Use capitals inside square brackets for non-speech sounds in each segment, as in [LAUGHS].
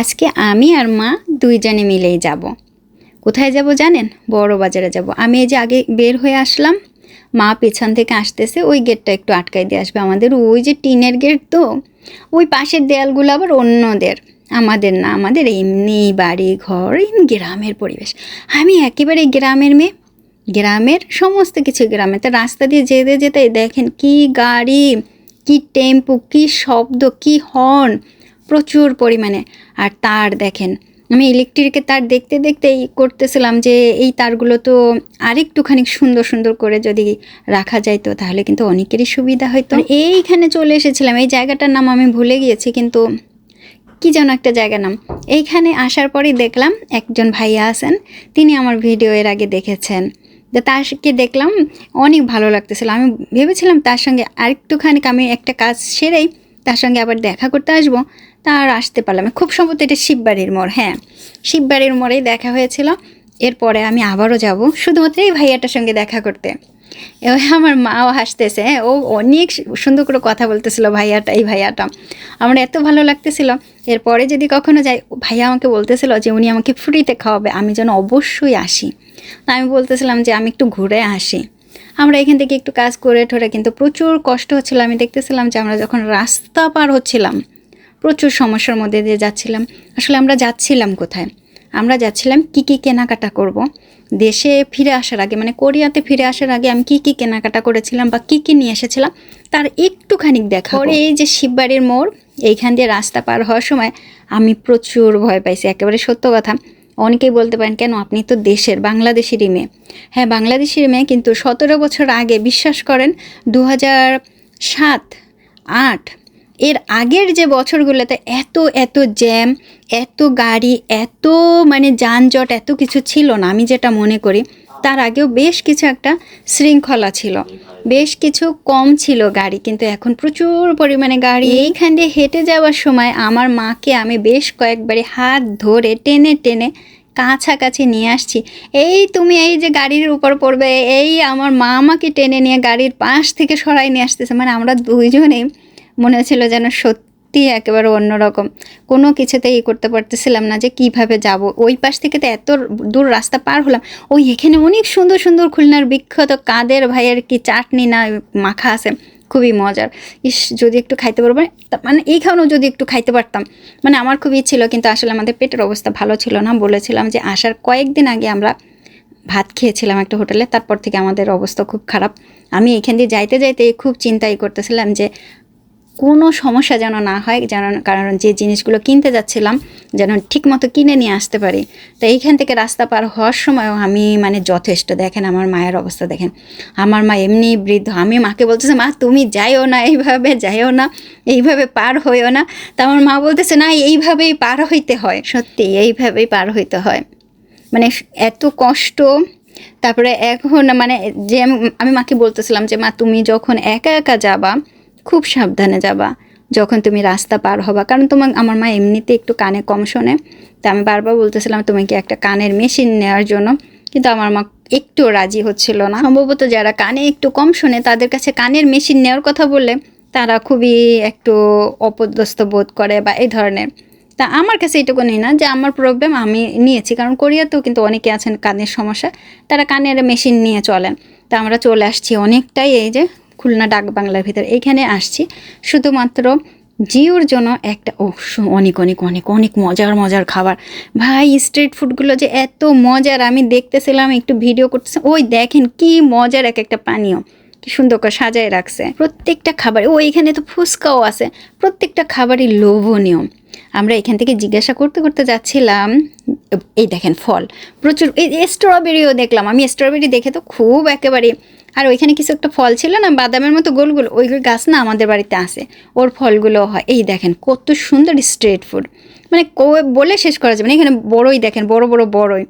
আজকে আমি আর মা দুইজনে মিলেই যাব। কোথায় যাব জানেন? বড় বাজারে যাব। আমি এই যে আগে বের হয়ে আসলাম, মা পেছন থেকে আসতেছে, ওই গেটটা একটু আটকাই দিয়ে আসবে আমাদের। ওই যে টিনের গেট তো, ওই পাশের দেয়ালগুলো আবার অন্যদের। আমাদের না, আমাদের এমনি বাড়ি, ঘর, এমনি গ্রামের পরিবেশ। আমি একেবারে গ্রামের মেয়ে। গ্রামের সমস্ত কিছু গ্রামে। তো রাস্তা দিয়ে যেতে যেতে দেখেন কি গাড়ি, কি টেম্পু, কি শব্দ, কি হর্ন। প্রচুর পরিমাণে। আর তার দেখেন, আমি ইলেকট্রিকের তার দেখতে দেখতেই করতেছিলাম যে, এই তারগুলো তো আরেকটুখানি সুন্দর সুন্দর করে যদি রাখা যায় তো তাহলে কিন্তু অনেকেরই সুবিধা হয়তো আর এইখানে চলে এসেছিলাম, এই জায়গাটার নাম আমি ভুলে গিয়েছি, কিন্তু কি যেন একটা জায়গা নাম। এইখানে আসার পরেই দেখলাম একজন ভাইয়া আছেন, তিনি আমার ভিডিও এর আগে দেখেছেন। তো তারকে দেখলাম, অনেক ভালো লাগতেছিল। আমি ভেবেছিলাম তার সঙ্গে আরেকটুখানি, আমি একটা কাজ সেরেই তার সঙ্গে আবার দেখা করতে আসব। তার আসতে পারলাম খুব সম্ভবত এটা শিববাড়ির মোড় হ্যাঁ। শিববাড়ির মোড়েই দেখা হয়েছিল। এরপরে আমি আবারও যাব। শুধুমাত্র এই ভাইয়াটার সঙ্গে দেখা করতে। এবার আমার মাও হাসতেছে হ্যাঁ, ও অনেক সুন্দর করে কথা বলতেছিল ভাইয়াটা এই ভাইয়াটা। আমার এত ভালো লাগতেছিল। এরপরে যদি কখনো যাই ভাইয়া আমাকে বলতেছিল যে উনি আমাকে ফ্রিতে খাওয়াবে আমি যেন অবশ্যই আসি। আমি বলতেছিলাম যে আমি একটু ঘুরে আসি। আমরা এখান থেকে একটু কাজ করে ঠোরে কিন্তু প্রচুর কষ্ট হচ্ছিল। আমি দেখতেছিলাম যে আমরা যখন রাস্তা পার হচ্ছিলাম প্রচুর সমস্যার মধ্যে দিয়ে যাচ্ছিলাম। আসলে আমরা যাচ্ছিলাম কোথায়? আমরা যাচ্ছিলাম কি কি কেনাকাটা করব। দেশে ফিরে আসার আগে মানে কোরিয়াতে ফিরে আসার আগে আমি কি কি কেনাকাটা করেছিলাম বা কি কি নিয়ে এসেছিলাম তার একটুখানি দেখা পরে এই যে শিববাড়ির মোড় এইখান দিয়ে রাস্তা পার হওয়ার সময় আমি প্রচুর ভয় পাইছি একেবারে সত্য কথা। অনেকেই বলতে পারেন কেন? আপনি তো দেশের বাংলাদেশেরই মেয়ে। হ্যাঁ বাংলাদেশের মেয়ে কিন্তু সতেরো বছর আগে বিশ্বাস করেন দু হাজার সাত আট এর আগের যে বছরগুলোতে এত এত জ্যাম, এত গাড়ি, এত মানে যানজট, এত কিছু ছিল না, আমি যেটা মনে করি, তার আগেও বেশ কিছু একটা শৃঙ্খলা ছিল। বেশ কিছু কম ছিল গাড়ি, কিন্তু এখন প্রচুর পরিমাণে গাড়ি। এইখান দিয়ে হেঁটে যাওয়ার সময় আমার মাকে আমি বেশ কয়েকবারে হাত ধরে টেনে টেনে কাছাকাছি নিয়ে আসছি। এই তুমি এই যে গাড়ির উপর পড়বে, এই আমার মা আমাকে টেনে নিয়ে গাড়ির পাশ থেকে সরাই নিয়ে আসতেছে। মানে আমরা দুইজনেই মনে হচ্ছিল যেন সত্যি একেবারে অন্যরকম। কোনো কিছুতেই করতে পারতেছিলাম না যে কীভাবে যাব। ওই পাশ থেকে তো এত দূর রাস্তা পার হলাম। ওই এখানে অনেক সুন্দর সুন্দর খুলনার বিখ্যাত কাদের ভাইয়ের কি চাটনি না মাখা আছে, খুবই মজার। ইস, যদি একটু খাইতে পারব মানে এইখানেও যদি একটু খাইতে পারতাম। মানে আমার খুবই ছিল, কিন্তু আসলে আমাদের পেটের অবস্থা ভালো ছিল না। বলেছিলাম যে আসার কয়েকদিন আগে আমরা ভাত খেয়েছিলাম একটা হোটেলে, তারপর থেকে আমাদের অবস্থা খুব খারাপ। আমি এখান দিয়ে যাইতে যাইতে খুব চিন্তাই করতেছিলাম যে কোনো সমস্যা যেন না হয় যেন কারণ যে জিনিসগুলো কিনতে যাচ্ছিলাম যেন ঠিকমতো কিনে নিয়ে আসতে পারি। তো এইখান থেকে রাস্তা পার হওয়ার সময়ও আমি মানে যথেষ্ট। দেখেন আমার মায়ের অবস্থা দেখেন। আমার মা এমনি বৃদ্ধ। আমি মাকে বলতেছে মা তুমি যাইও না এইভাবে যাইও না এইভাবে পার হইও না। তা আমার মা বলতেছে না এইভাবেই পার হইতে হয়। সত্যি এইভাবেই পার হইতে হয়। মানে এত কষ্ট তারপরে এখন মানে যে আমি- আমি মাকে বলতেছিলাম যে মা তুমি যখন একা একা যাবা খুব সাবধানে যাবা। যখন তুমি রাস্তা পার হবা। কারণ তোমার, আমার মা এমনিতে একটু কানে কম শোনে। তা আমি বারবার বলতেছিলাম তুমি কি একটা কানের মেশিন নেওয়ার জন্য। কিন্তু আমার মা একটু রাজি হচ্ছিল না। সম্ভবত যারা কানে একটু কম শোনে, তাদের কাছে কানের মেশিন নেওয়ার কথা বললে তারা খুবই একটু অপদস্থ বোধ করে বা এই ধরনের। তা আমার কাছে এটুকু নেই না, যে আমার প্রবলেম আমি নিয়েছি। কারণ কোরিয়াতেও কিন্তু অনেকে আছেন কানের সমস্যা। তারা কানের মেশিন নিয়ে চলেন। তা আমরা চলে আসছি অনেকটাই এই যে খুলনা ডাক বাংলার ভিতরে। এইখানে আসছি। শুধুমাত্র জিওর জন্য একটা ও অনেক অনেক অনেক অনেক মজার মজার খাবার। ভাই স্ট্রিট ফুডগুলো যে এত মজার, আমি দেখতেছিলাম, একটু ভিডিও করতেছিলাম। ওই দেখেন কি মজার এক একটা পানীয়। কি সুন্দর করে সাজায় রাখছে। প্রত্যেকটা খাবার, ও, এখানে তো ফুচকাও আছে। প্রত্যেকটা খাবারই লোভনীয়। আমরা এখান থেকে জিজ্ঞাসা করতে করতে যাচ্ছিলাম, এই দেখেন ফল। প্রচুর, এই স্ট্রবেরিও দেখলাম। আমি স্ট্রবেরি দেখে তো খুব একেবারে আর ওইখানে কিছু একটা ফল ছিল না, বাদামের মতো গোল গোল, ওই গাছ না আমাদের বাড়িতে আসে ওর ফলগুলো হয়। এই দেখেন কত সুন্দর স্ট্রেট ফুড মানে বলে শেষ করা যাবে না, এখানে বড়ই দেখেন, বড় বড় বড়ই।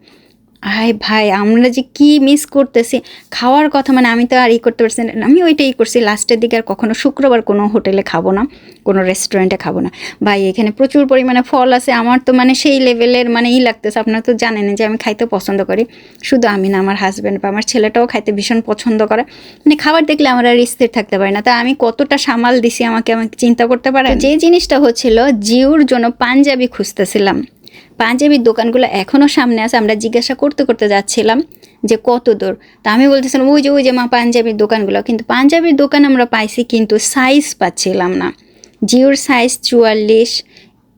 আয় ভাই, আমরা যে কি মিস করতেছি? খাওয়ার কথা মানে আমি তো আর ই করতে পারছি না। আমি ওইটাই করছি। লাস্টের দিকে আর কখনো শুক্রবার কোনো হোটেলে খাব না, কোনো রেস্টুরেন্টে খাব না। ভাই, এখানে প্রচুর পরিমাণে ফল আছে। আমার তো মানে সেই লেভেলের মানে ই লাগতেছে। আপনারা তো জানেন যে আমি খাইতে পছন্দ করি। শুধু আমি না, আমার হাজব্যান্ড বা আমার ছেলেটাও খাইতে ভীষণ পছন্দ করে। মানে খাবার দেখলে আমরা আর স্থির থাকতে পারি না। তা আমি কতটা সামাল দিছি আমাকে আমাকে চিন্তা করতে পারে যে জিনিসটা হচ্ছিল জিওর জন্য পাঞ্জাবি খুঁজতেছিলাম। পাঞ্জাবির দোকানগুলো এখনও সামনে আছে, আমরা জিজ্ঞাসা করতে করতে যাচ্ছিলাম যে কত দূর। তা আমি বলতেছিলাম, ওই যে ওই যে মা পাঞ্জাবির দোকানগুলো। কিন্তু পাঞ্জাবির দোকান আমরা পাইছি কিন্তু সাইজ পাচ্ছিলাম না। জিওর সাইজ চুয়াল্লিশ,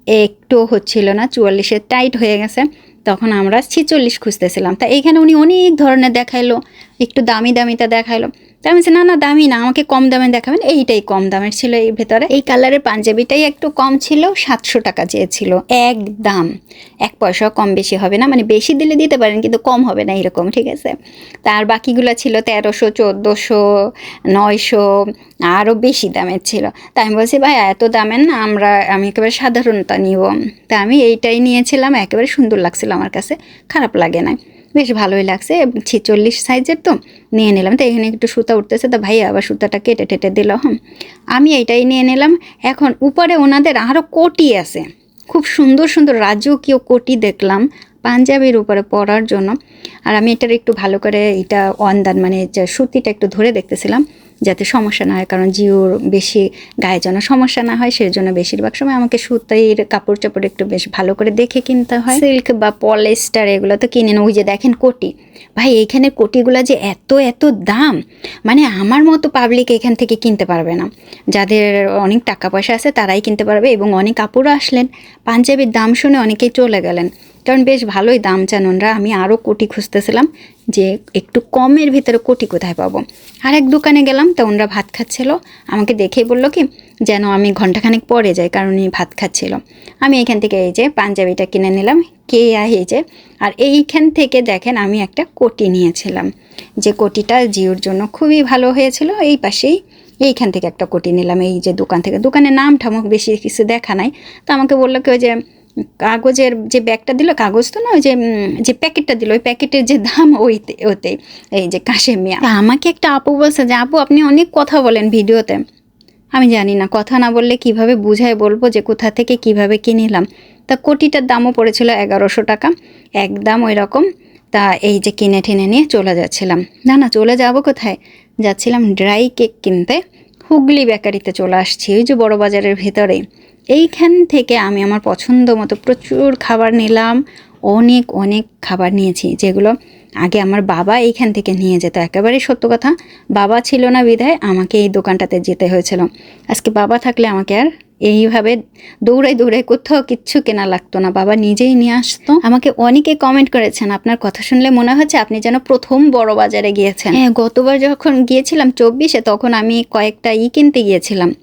একটু হচ্ছিল না, চুয়াল্লিশের টাইট হয়ে গেছে। তখন আমরা ছিচল্লিশ খুঁজতেছিলাম। তা এইখানে উনি অনেক ধরনের দেখাইলো, একটু দামি দামিটা দেখাইলো। তা আমি না না, দামি না, আমাকে কম দামে দেখাবেন। এইটাই কম দামের ছিল এই ভেতরে। এই কালারের পাঞ্জাবিটাই একটু কম ছিল, সাতশো টাকা চেয়েছিল। এক দাম এক পয়সা কম বেশি হবে না মানে বেশি দিলে দিতে পারেন, কিন্তু কম হবে না এরকম, ঠিক আছে? তার বাকিগুলো ছিল তেরোশো, চোদ্দোশো, নয়শো, আরও বেশি দামের ছিল। তা আমি বলছি, ভাই, এত দামের না, আমরা, আমি একেবারে সাধারণতা নিব। তা আমি এইটাই নিয়েছিলাম, একেবারে সুন্দর লাগছিল আমার কাছে, খারাপ লাগে না। বেশ ভালোই লাগছে, ছেচল্লিশ সাইজের তো, নিয়ে নিলাম। তো এখানে একটু সুতা উঠতেছে, তো ভাই আবার সুতাটা কেটে টেটে দিল, হম। আমি এইটাই নিয়ে নিলাম। এখন উপরে ওনাদের আরও কোটি আছে। খুব সুন্দর সুন্দর রাজকীয় কোটি দেখলাম পাঞ্জাবির উপরে পরার জন্য। আর আমি এটার একটু ভালো করে এটা অন্দান মানে সুতিটা একটু ধরে দেখতেছিলাম। যাতে সমস্যা না হয়, কারণ জিওর বেশি গায়ে যেন সমস্যা না হয় সেই জন্য বেশিরভাগ সময় আমাকে সুতির কাপড় চাপড় একটু বেশ ভালো করে দেখে কিনতে হয়। সিল্ক বা পলেস্টার এগুলো তো কিনে না ওই যে দেখেন কোটি। ভাই, এইখানে কোটিগুলো যে এত এত দাম মানে আমার মতো পাবলিক এখান থেকে কিনতে পারবে না। যাদের অনেক টাকা পয়সা আছে, তারাই কিনতে পারবে এবং অনেক কাপড়ও আসলেন। পাঞ্জাবির দাম শুনে অনেকেই চলে গেলেন। কারণ বেশ ভালোই দাম চান ওনরা আমি আরও কোটি খুঁজতেছিলাম যে একটু কমের ভিতরে কোটি কোথায় পাবো। আর এক দোকানে গেলাম, তো ওনরা ভাত খাচ্ছিল। আমাকে দেখেই বলল কি, যেন আমি ঘন্টাখানেক পরে যাই, কারণ উনি ভাত খাচ্ছিল। আমি এখান থেকে এই যে পাঞ্জাবিটা কিনে নিলাম, কে এই যে, আর এইখান থেকে দেখেন আমি একটা কোটি নিয়েছিলাম। যে কোটিটা জিওর জন্য খুবই ভালো হয়েছিল, এই পাশেই এইখান থেকে একটা কোটি নিলাম, এই যে দোকান থেকে। দোকানের নাম ঠামুক বেশি কিছু দেখা নাই। তো আমাকে বলল কি, ওই যে কাগজের যে ব্যাগটা দিল, কাগজ তো না, ওই যে যে প্যাকেটটা দিল, ওই প্যাকেটের যে দাম [LAUGHS] ওইতে, ওতে, এই যে কাশে মিয়া। আমাকে একটা আপু বলছে যে, আপু, আপনি অনেক কথা বলেন ভিডিওতে। আমি জানি না, কথা না বললে কীভাবে বুঝায় বলব যে কোথা থেকে কীভাবে কিনিলাম তা কোটিটার দামও পড়েছিল এগারোশো টাকা, একদম ওই রকম। তা এই যে কিনে টেনে নিয়ে চলে যাচ্ছিলাম। না না, চলে যাব কোথায়? যাচ্ছিলাম ড্রাই কেক কিনতে, হুগলি বেকারিতে চলে আসছি, ওই যে বড় বাজারের ভেতরে এইখান থেকে আমি আমার পছন্দ মতো প্রচুর খাবার নিলাম। অনেক অনেক খাবার নিয়েছি, যেগুলো আগে আমার বাবা এইখান থেকে নিয়ে যেত। একেবারেই সত্য কথা, বাবা ছিল না বিধায় আমাকে এই দোকানটাতে যেতে হয়েছিল। আজকে বাবা থাকলে আমাকে আর এইভাবে দৌড়াই দৌড়াই কোথাও কিচ্ছু কেনা লাগতো না। বাবা নিজেই নিয়ে আসতো। আমাকে অনেকে কমেন্ট করেছেন, আপনার কথা শুনলে মনে হচ্ছে আপনি যেন প্রথম বড় বাজারে গিয়েছেন। হ্যাঁ গতবার যখন গিয়েছিলাম চব্বিশে, তখন আমি কয়েকটা ই কিনতে গিয়েছিলাম।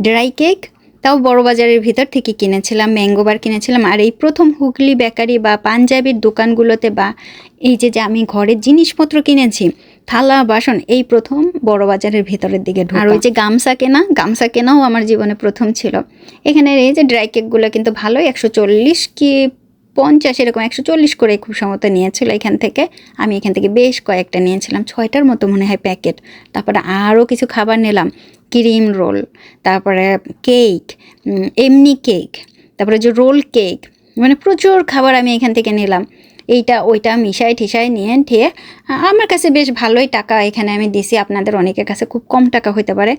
ড্রাই কেক তাও বড় বাজারের ভিতর থেকে কিনেছিলাম ম্যাঙ্গোবার কিনেছিলাম। আর এই প্রথম হুগলি বেকারি বা পাঞ্জাবির দোকানগুলোতে বা এই যে যে আমি ঘরের জিনিসপত্র কিনেছি, থালা, বাসন, এই প্রথম বড় বাজারের ভেতরের দিকে। আর ওই যে গামছা কেনা, গামছা কেনাও আমার জীবনে প্রথম ছিল। এখানে এই যে ড্রাই কেকগুলো কিন্তু ভালোই, একশো চল্লিশ কি পঞ্চাশ এরকম, একশো চল্লিশ করে খুব সম্ভবত নিয়েছিল এখান থেকে। আমি এখান থেকে বেশ কয়েকটা নিয়েছিলাম, ছয়টার মতো মনে হয় প্যাকেট। তারপরে আরও কিছু খাবার নিলাম। ক্রিম রোল, তারপরে কেক এমনি কেক, তারপরে যে রোল কেক মানে প্রচুর খাবার আমি এখান থেকে নিলাম। এইটা, ওইটা মিশাই ঠিসাই নিয়ে ঠিয়ে আমার কাছে বেশ ভালোই টাকা এখানে আমি দিছি, আপনাদের অনেকের কাছে খুব কম টাকা হতে পারে।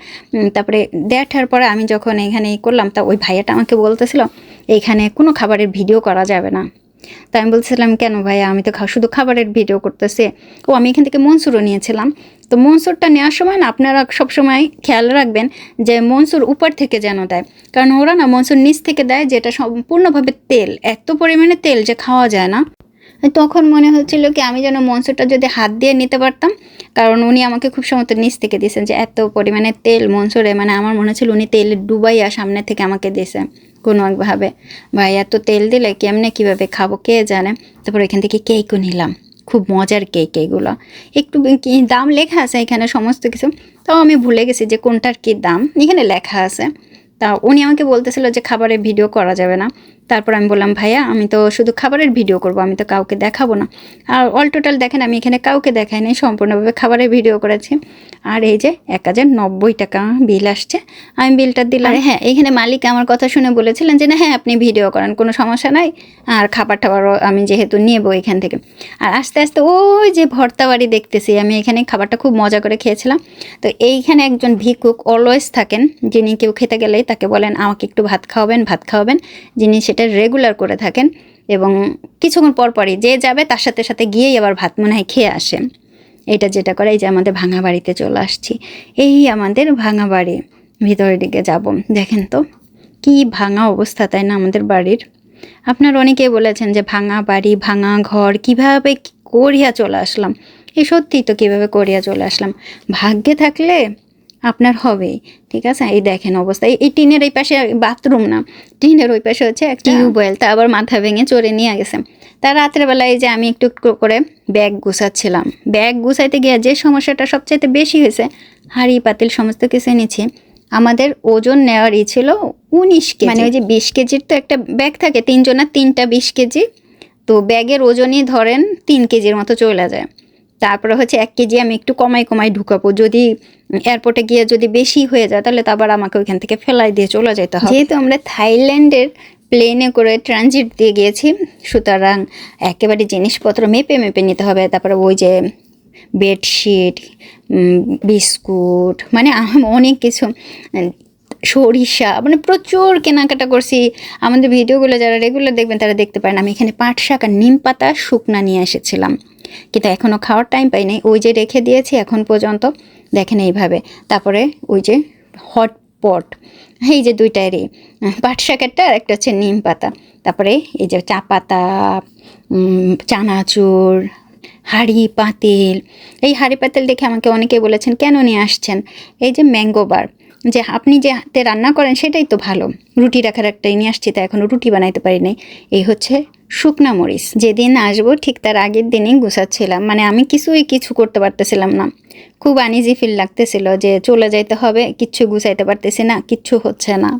তারপরে দেড়টার পরে আমি যখন এখানে করলাম, তা ওই ভাইয়াটা আমাকে বলতেছিল এইখানে কোনো খাবারের ভিডিও করা যাবে না। তাই আমি বলছিলাম কেন ভাইয়া? আমি তো শুধু খাবারের ভিডিও করতেছি। ও, আমি এখান থেকে মনসুরও নিয়েছিলাম। তো মনসুরটা নেওয়ার সময় না আপনারা সবসময় খেয়াল রাখবেন যে মনসুর উপর থেকে যেন দেয়। কারণ ওরা না মনসুর নিচ থেকে দেয় যেটা সম্পূর্ণভাবে তেল, এত পরিমাণে তেল যে খাওয়া যায় না। তখন মনে হচ্ছিল কি, আমি যেন মনসুরটা যদি হাত দিয়ে নিতে পারতাম, কারণ উনি আমাকে খুব সময় নিচ থেকে দিয়েছেন যে এত পরিমাণে তেল মনসুরে মানে আমার মনে হচ্ছিল উনি তেল ডুবাইয়া সামনে থেকে আমাকে দিয়েছে। কোনো একভাবে ভাই এত তেল দিলে কেমনে কীভাবে খাব কে জানে? তারপর এখান থেকে কেকও নিলাম। খুব মজার কেক এগুলো। একটু দাম লেখা আছে এখানে সমস্ত কিছু? তাও আমি ভুলে গেছি যে কোনটার কী দাম। এখানে লেখা আছে। তা উনি আমাকে বলতেছিল যে খাবারের ভিডিও করা যাবে না। তারপর আমি বললাম, ভাইয়া, আমি তো শুধু খাবারের ভিডিও করব, আমি তো কাউকে দেখাবো না। আর অল টোটাল দেখেন, আমি এখানে কাউকে দেখাই নাই, সম্পূর্ণভাবে খাবারের ভিডিও করেছি। আর এই যে এক হাজার নব্বই টাকা বিল আসছে, আমি বিলটা দিলাম। হ্যাঁ এখানে মালিক আমার কথা শুনে বলেছিলেন যে, না হ্যাঁ আপনি ভিডিও করেন, কোনো সমস্যা নাই। আর খাবার টাবারও আমি যেহেতু নেব এখান থেকে। আর আস্তে আস্তে ওই যে ভর্তা বাড়ি দেখতেছি, আমি এখানে খাবারটা খুব মজা করে খেয়েছিলাম। তো এইখানে একজন ভিকুক অলওয়েজ থাকেন, যিনি কেউ খেতে গেলেই তাকে বলেন, আমাকে একটু ভাত খাওয়াবেন ভাত খাওয়াবেন। যিনি সেটা রেগুলার করে থাকেন এবং কিছুক্ষণ পর পরই যে যাবে তার সাথে সাথে গিয়েই আবার ভাত মনে হয় খেয়ে আসে এটা যেটা করে এই যে আমাদের ভাঙা বাড়িতে চলে আসছি। এই আমাদের ভাঙা বাড়ি ভিতরের দিকে যাব। দেখেন তো, কি ভাঙা অবস্থা তাই না আমাদের বাড়ির? আপনার অনেকেই বলেছেন যে ভাঙা বাড়ি, ভাঙা ঘর, কীভাবে করিয়া চলে আসলাম? এই সত্যিই তো কীভাবে করিয়া চলে আসলাম। ভাগ্যে থাকলে আপনার হবেই ঠিক আছে? এই দেখেন অবস্থা। এই- টিনের এই পাশে বাথরুম না? টিনের ওই পাশে হচ্ছে একটা টিউবওয়েল তা আবার মাথা ভেঙে চড়ে নিয়ে গেছে। তার রাত্রেবেলায় যে আমি একটু একটু করে ব্যাগ গুছাচ্ছিলাম। ব্যাগ গুছাইতে গিয়ে যে সমস্যাটা সবচাইতে বেশি হয়েছে হাঁড়ি পাতিল সমস্ত কিছু এনেছি আমাদের ওজন নেওয়ারই ছিল উনিশ কেজি। মানে ওই যে বিশ কেজির তো একটা ব্যাগ থাকে তিনজনের তিনটা বিশ কেজি। তো ব্যাগের ওজনই ধরেন তিন কেজির মতো চলে যায়। তারপরে হচ্ছে এক কেজি আমি একটু কমাই কমাই ঢুকাবো। যদি এয়ারপোর্টে গিয়ে যদি বেশি হয়ে যায়, তাহলে তো আবার আমাকে ওইখান থেকে ফেলাই দিয়ে চলে যেতে হবে। যেহেতু আমরা থাইল্যান্ডের প্লেনে করে ট্রানজিট দিয়ে গিয়েছি, সুতরাং একেবারে জিনিসপত্র মেপে মেপে নিতে হবে। তারপরে ওই যে বেডশিট বিস্কুট মানে অনেক কিছু সরিষা মানে প্রচুর কেনাকাটা করছি। আমাদের ভিডিওগুলো যারা রেগুলার দেখবেন, তারা দেখতে পারেন। আমি এখানে পাট শাক আর নিম পাতা, শুকনা নিয়ে এসেছিলাম। কিন্তু এখনও খাওয়ার টাইম পাই নাই ওই যে রেখে দিয়েছি এখন পর্যন্ত, দেখেন এইভাবে। তারপরে ওই যে হট পট এই যে দুইটারই পাট শাকেরটা আর একটা হচ্ছে নিম পাতা। তারপরে এই যে চা পাতা চানাচুর, হাঁড়ি পাতিল। এই হাঁড়ি পাতিল দেখে আমাকে অনেকে বলেছেন, কেন নিয়ে আসছেন? এই যে ম্যাঙ্গো বার যে আপনি যে হাতে রান্না করেন সেটাই তো ভালো। রুটি রাখার একটাই নিয়ে আসছি তা এখনও রুটি বানাইতে পারি নাই। এই হচ্ছে শুকনা মরিচ। যেদিন আসব ঠিক তার আগের দিনই গুছাচ্ছিলাম। মানে আমি কিছুই কিছু করতে পারতেছিলাম না। খুব আনইজি ফিল লাগতেছিল যে চলে যাইতে হবে, কিচ্ছু গুছাইতে পারতেছি না, কিচ্ছু হচ্ছে না।